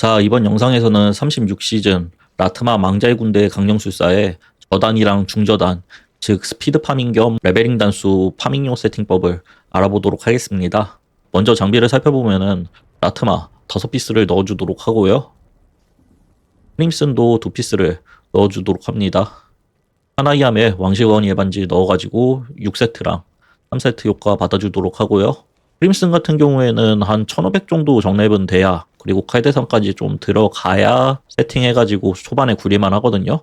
자, 이번 영상에서는 36시즌 라트마 망자의 군대 강령술사의 저단이랑 중저단, 즉 스피드 파밍 겸 레벨링 단수 파밍용 세팅법을 알아보도록 하겠습니다. 먼저 장비를 살펴보면은 라트마 5피스를 넣어주도록 하고요. 크림슨도 2피스를 넣어주도록 합니다. 하나이암에 왕실원이의 반지 넣어가지고 6세트랑 3세트 효과 받아주도록 하고요. 크림슨 같은 경우에는 한 1500 정도 정랩은 돼야 그리고 칼대상까지 좀 들어가야 세팅해가지고 초반에 구리만 하거든요.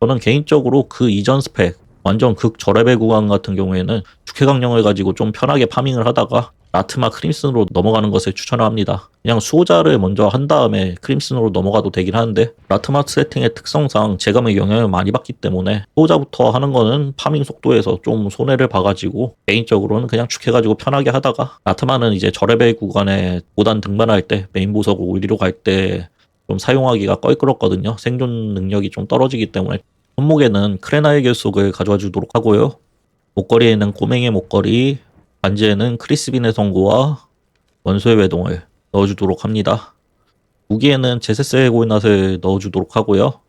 저는 개인적으로 그 이전 스펙 완전 극 저레벨 구간 같은 경우에는 축해 강령을 가지고 좀 편하게 파밍을 하다가 라트마 크림슨으로 넘어가는 것을 추천합니다. 그냥 수호자를 먼저 한 다음에 크림슨으로 넘어가도 되긴 하는데 라트마 세팅의 특성상 제감의 영향을 많이 받기 때문에 수호자부터 하는 거는 파밍 속도에서 좀 손해를 봐가지고 개인적으로는 그냥 축해가지고 편하게 하다가 라트마는 이제 저레벨 구간에 5단 등반할 때 메인 보석을 올리러 갈때 좀 사용하기가 껄끄럽거든요. 생존 능력이 좀 떨어지기 때문에 손목에는 크레나의 결속을 가져와 주도록 하고요. 목걸이에는 꼬맹이의 목걸이, 반지에는 크리스빈의 성고와 원소의 외동을 넣어주도록 합니다. 무기에는 제세스의 골낫을 넣어주도록 하고요.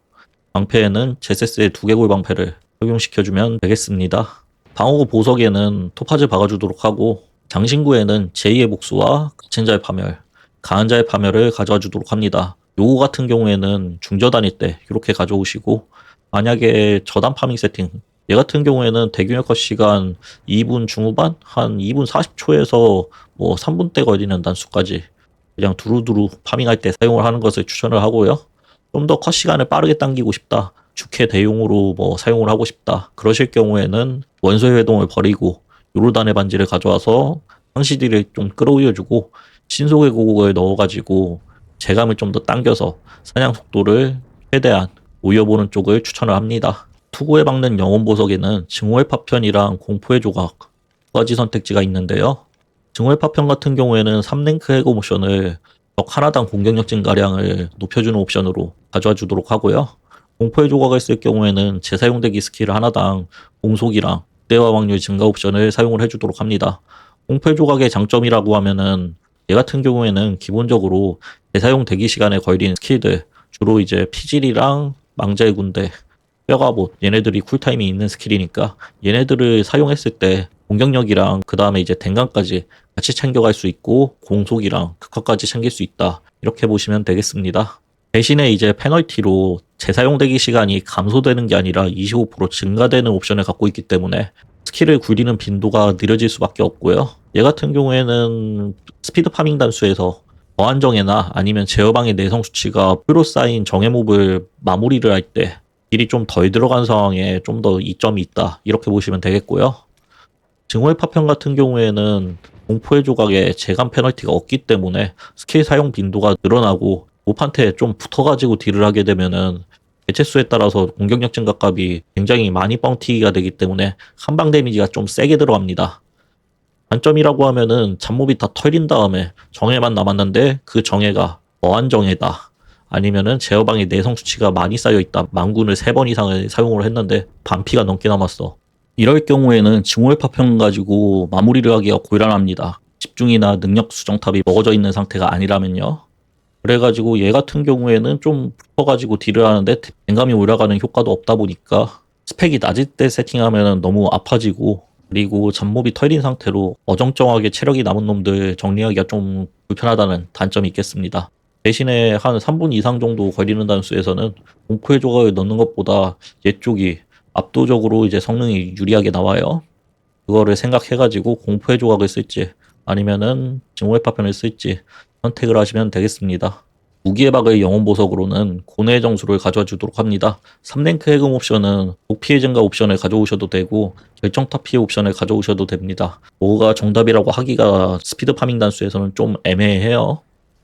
방패에는 제세스의 두개골 방패를 적용시켜주면 되겠습니다. 방어구 보석에는 토파즈 박아주도록 하고 장신구에는 제2의 복수와 가첸자의 파멸, 가한 자의 파멸을 가져와 주도록 합니다. 요거 같은 경우에는 중저단일 때 이렇게 가져오시고 만약에 저단 파밍 세팅 얘 같은 경우에는 대균열 컷 시간 2분 중후반 한 2분 40초에서 뭐 3분대 걸리는 단수까지 그냥 두루두루 파밍할 때 사용을 하는 것을 추천을 하고요. 좀 더 컷 시간을 빠르게 당기고 싶다. 주캐 대용으로 뭐 사용을 하고 싶다. 그러실 경우에는 원소의 회동을 버리고 요르단의 반지를 가져와서 상시딜을 좀 끌어올려주고 신속의 고국을 넣어가지고 재감을 좀 더 당겨서 사냥 속도를 최대한 올려보는 쪽을 추천을 합니다. 투구에 박는 영혼 보석에는 증오의 파편이랑 공포의 조각 두 가지 선택지가 있는데요. 증오의 파편 같은 경우에는 3랭크 해고 모션을 적 하나당 공격력 증가량을 높여주는 옵션으로 가져와 주도록 하고요. 공포의 조각을 쓸 경우에는 재사용되기 스킬 하나당 공속이랑 대화 확률 증가 옵션을 사용을 해주도록 합니다. 공포의 조각의 장점이라고 하면은 얘 같은 경우에는 기본적으로 재사용 대기 시간에 걸린 스킬들 주로 이제 피질이랑 망자의 군대 뼈가봇 얘네들이 쿨타임이 있는 스킬이니까 얘네들을 사용했을 때 공격력이랑 그 다음에 이제 댕감까지 같이 챙겨갈 수 있고 공속이랑 극화까지 챙길 수 있다 이렇게 보시면 되겠습니다. 대신에 이제 페널티로 재사용 대기 시간이 감소되는 게 아니라 25% 증가되는 옵션을 갖고 있기 때문에 스킬을 굴리는 빈도가 느려질 수밖에 없고요. 얘 같은 경우에는 스피드 파밍 단수에서 어안정에나 아니면 제어방의 내성 수치가 표로 쌓인 정해 몹을 마무리를 할 때 딜이 좀 덜 들어간 상황에 좀 더 이점이 있다 이렇게 보시면 되겠고요. 증오의 파편 같은 경우에는 공포의 조각에 재감 페널티가 없기 때문에 스킬 사용 빈도가 늘어나고 몹한테 좀 붙어가지고 딜을 하게 되면은 개체수에 따라서 공격력 증가값이 굉장히 많이 뻥튀기가 되기 때문에 한방 데미지가 좀 세게 들어갑니다. 단점이라고 하면은 잡몹이 다 털린 다음에 정해만 남았는데 그 정해가 어안정해다. 아니면은 제어방의 내성 수치가 많이 쌓여 있다. 망군을 3번 이상을 사용을 했는데 반피가 넘게 남았어. 이럴 경우에는 증오의 파편 가지고 마무리를 하기가 곤란합니다. 집중이나 능력 수정탑이 먹어져 있는 상태가 아니라면요. 그래가지고 얘 같은 경우에는 좀 붙어가지고 딜을 하는데 댕감이 올라가는 효과도 없다 보니까 스펙이 낮을 때 세팅하면 너무 아파지고 그리고 잡몹이 털린 상태로 어정쩡하게 체력이 남은 놈들 정리하기가 좀 불편하다는 단점이 있겠습니다. 대신에 한 3분 이상 정도 걸리는 단수에서는 공포의 조각을 넣는 것보다 얘 쪽이 압도적으로 이제 성능이 유리하게 나와요. 그거를 생각해가지고 공포의 조각을 쓸지 아니면은 증오의 파편을 쓸지 선택을 하시면 되겠습니다. 무기의 박의 영혼 보석으로는 고뇌의 정수를 가져와 주도록 합니다. 3랭크 해금 옵션은 독피해 증가 옵션을 가져오셔도 되고 결정 타 피해 옵션을 가져오셔도 됩니다. 뭐가 정답이라고 하기가 스피드 파밍 단수에서는 좀 애매해요.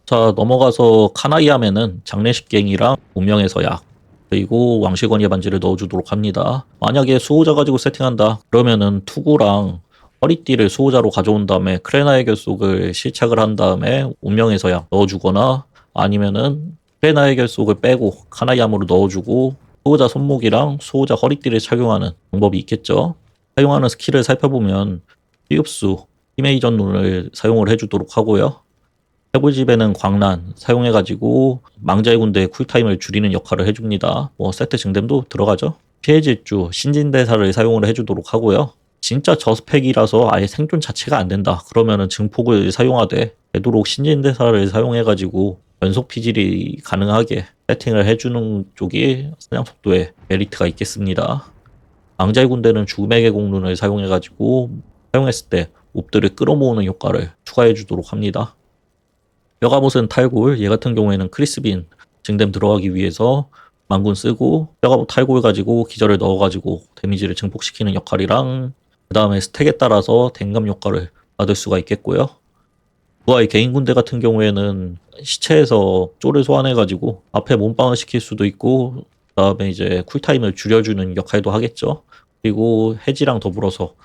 자 넘어가서 카나이함에는 장례식갱이랑 운명의 서약 그리고 왕실권의 반지를 넣어주도록 합니다. 만약에 수호자 가지고 세팅한다 그러면은 투구랑 허리띠를 수호자로 가져온 다음에 크레나의 결속을 실착을 한 다음에 운명의 서약 넣어주거나 아니면은 크레나의 결속을 빼고 카나이함으로 넣어주고 수호자 손목이랑 수호자 허리띠를 착용하는 방법이 있겠죠. 사용하는 스킬을 살펴보면 피흡수, 히메이전 눈을 사용을 해주도록 하고요. 해골집에는 광란 사용해가지고 망자의 군대의 쿨타임을 줄이는 역할을 해줍니다. 뭐 세트 증dem도 들어가죠. 피해 질주, 신진대사를 사용을 해주도록 하고요. 진짜 저스펙이라서 아예 생존 자체가 안 된다. 그러면은 증폭을 사용하되 되도록 신진대사를 사용해가지고 연속 피질이 가능하게 세팅을 해주는 쪽이 사냥 속도에 메리트가 있겠습니다. 망자의 군대는 죽음의 계곡룬을 사용해가지고 사용했을 때 몹들을 끌어모으는 효과를 추가해주도록 합니다. 뼈가봇은 탈골, 얘 같은 경우에는 크리스빈 증dem 들어가기 위해서 망군 쓰고 뼈가봇 탈골 가지고 기절을 넣어가지고 데미지를 증폭시키는 역할이랑 그 다음에 스택에 따라서 댕감 효과를 받을 수가 있겠고요. 부하의 개인 군대 같은 경우에는 시체에서 쫄을 소환해가지고 앞에 몸빵을 시킬 수도 있고 그 다음에 이제 쿨타임을 줄여주는 역할도 하겠죠. 그리고 해지랑 더불어서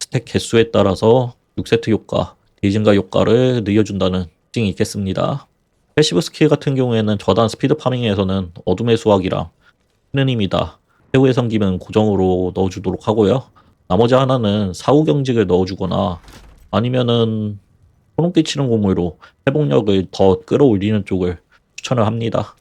스택 개수에 따라서 6세트 효과, 디증가 효과를 늘려준다는 특징이 있겠습니다. 패시브 스킬 같은 경우에는 저단 스피드 파밍에서는 어둠의 하는 힘이다. 최후의 성기는 고정으로 넣어주도록 하고요. 나머지 하나는 사후 경직을 넣어주거나 아니면은 소름 끼치는 고무로 회복력을 더 끌어올리는 쪽을 추천을 합니다.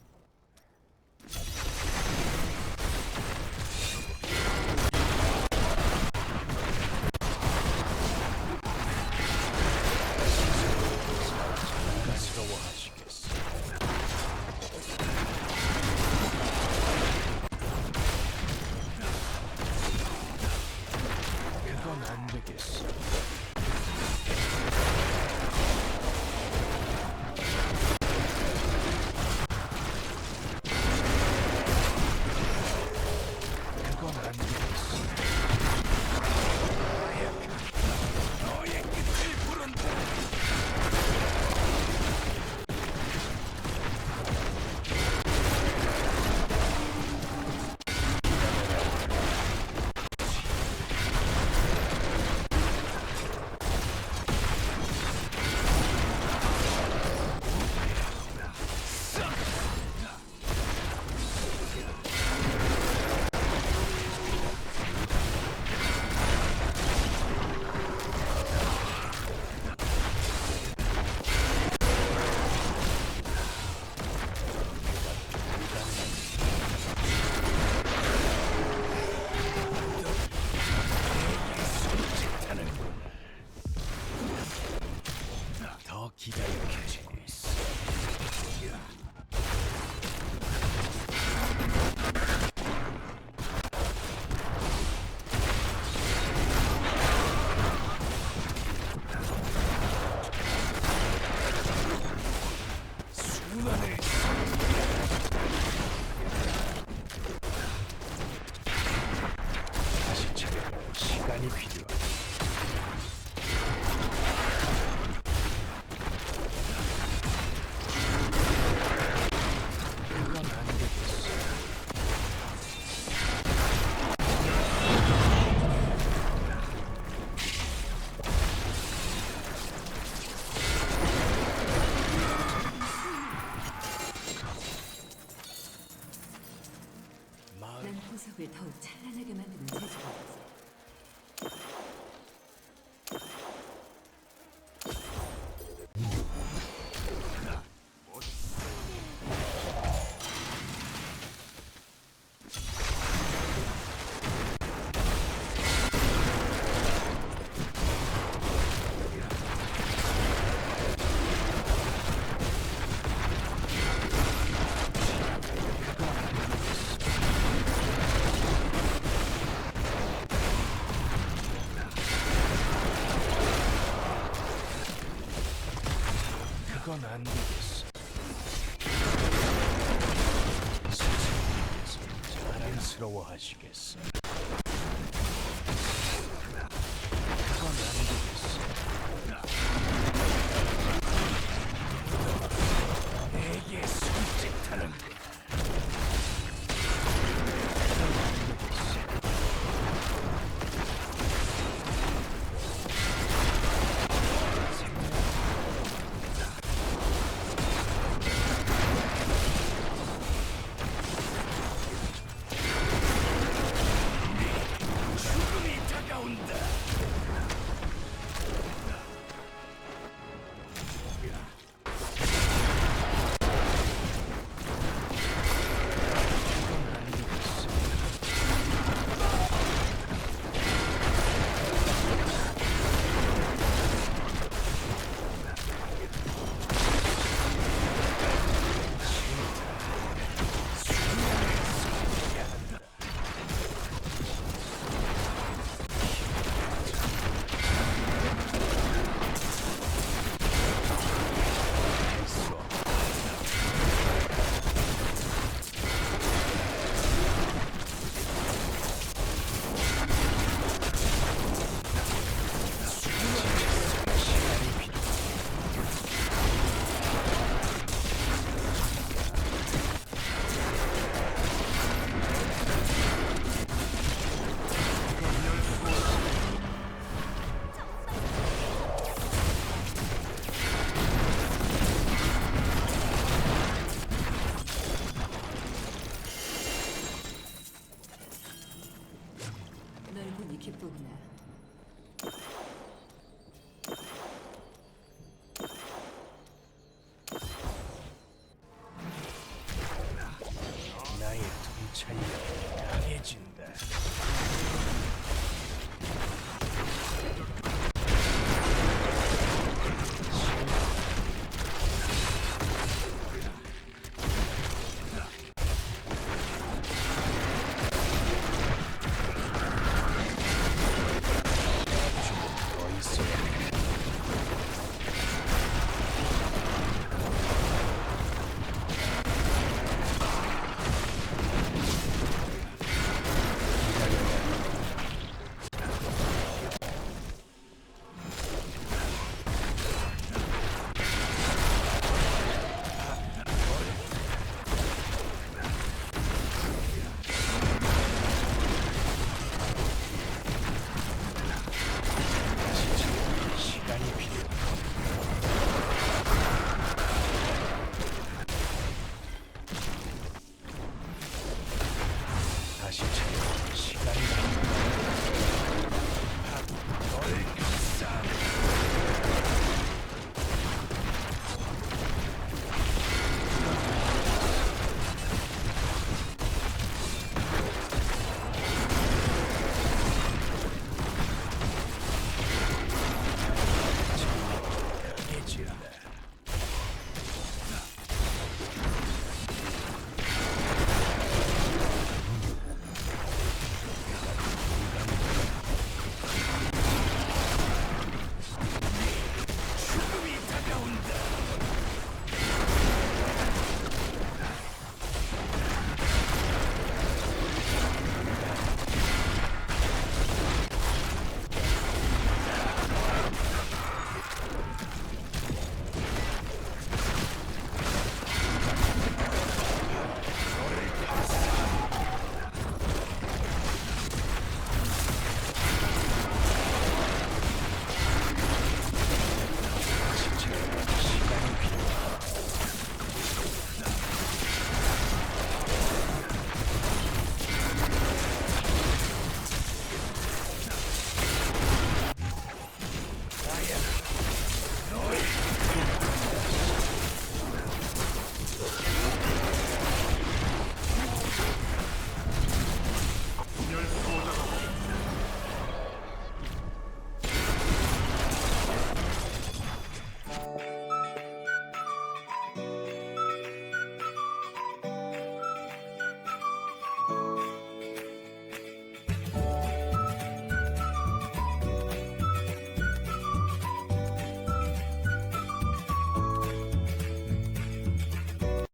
선